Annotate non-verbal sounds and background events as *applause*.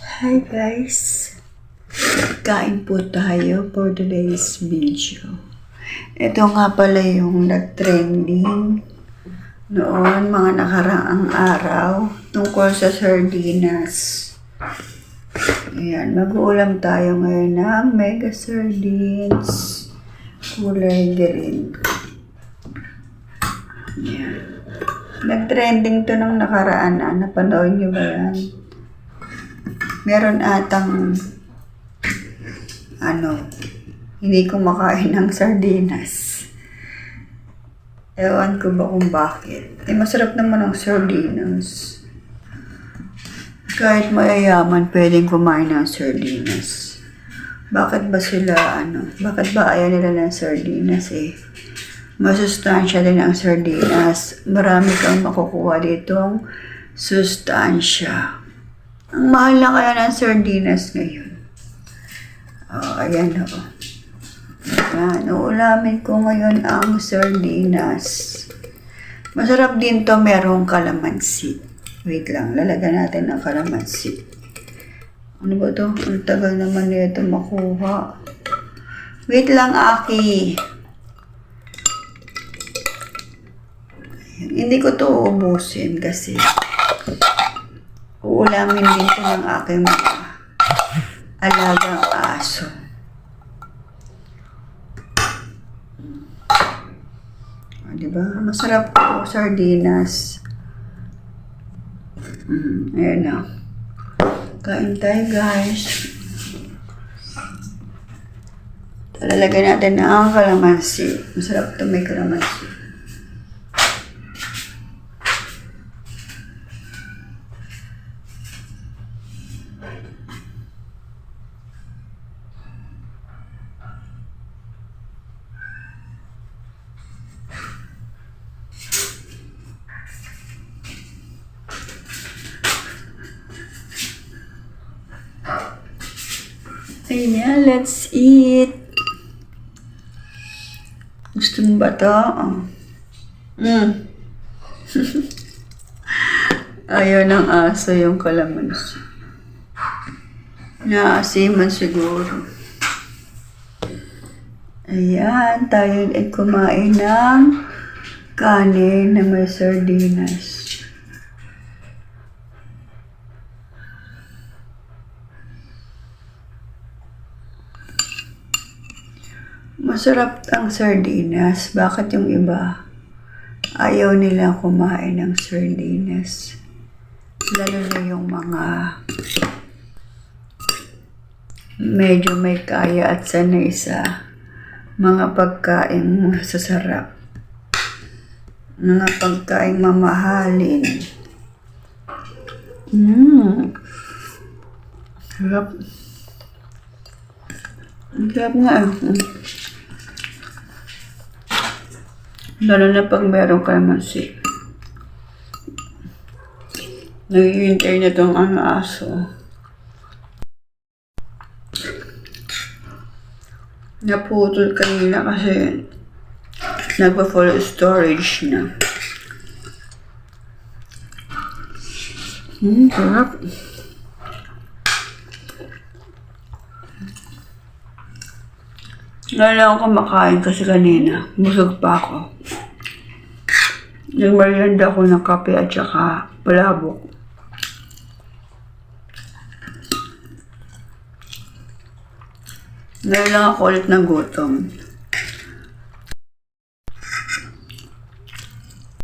Hi guys! Kain po tayo for today's video. Ito nga pala yung nag-trending noon mga nakaraang araw tungkol sa sardinas. Ayan, mag-uulam tayo ngayon ng mega sardines kulay green. Ayan. Nag-trending to ng nakaraan na. Napanood nyo ba yan? Meron atang ano, hindi kumakain ng sardinas. Ewan ko ba kung bakit. Eh, masarap naman ang sardinas. Kahit mayayaman, pwedeng kumain ng sardinas. Bakit ba sila, ano, bakit ba ayaw nila ng sardinas eh? Masustansya din ang sardinas. Marami kang makukuha ditong sustansya. Ang mahal na kaya ng sardinas ngayon. Oh, ayan o. Ayan, uulamin ko ngayon ang sardinas. Masarap din to merong kalamansi. Wait lang, lalagyan natin ng kalamansi. Ano ba to? Ang tagal naman nito makuha. Wait lang, Aki. Hindi ko to uubusin kasi uulamin din to ng aking mga alagang aso. Ah, di ba? Masarap po, sardinas. Mm, ayan na. Kain tayo, guys. Talalagay natin ng kalamansi. Masarap to may kalamansi. Ayan, let's eat. Gusto mo ba ito? Oh. Mm. *laughs* Ayaw ng aso yung kalamansi. Naasiman siguro. Ayan, tayo ay kumain ng kanin na may sardinas. Masarap ang sardinas. Bakit yung iba ayaw nila kumain ng sardinas? Lalo na yung mga medyo may kaya at sanay sa mga pagkain masasarap. Mga pagkain mamahalin. Mmm. Sarap. Sarap nga. eh. Mm. Lalo na pag meron kalamansi. Naghihintay na itong ang aso. Naputol kanina kasi nagpa-full storage na. Hmm, sarap. Lang ako kumakain kasi kanina. Busog pa ako. Nagmerienda ako ng kape at saka palabok. Ngayon lang ako ulit ng gutom.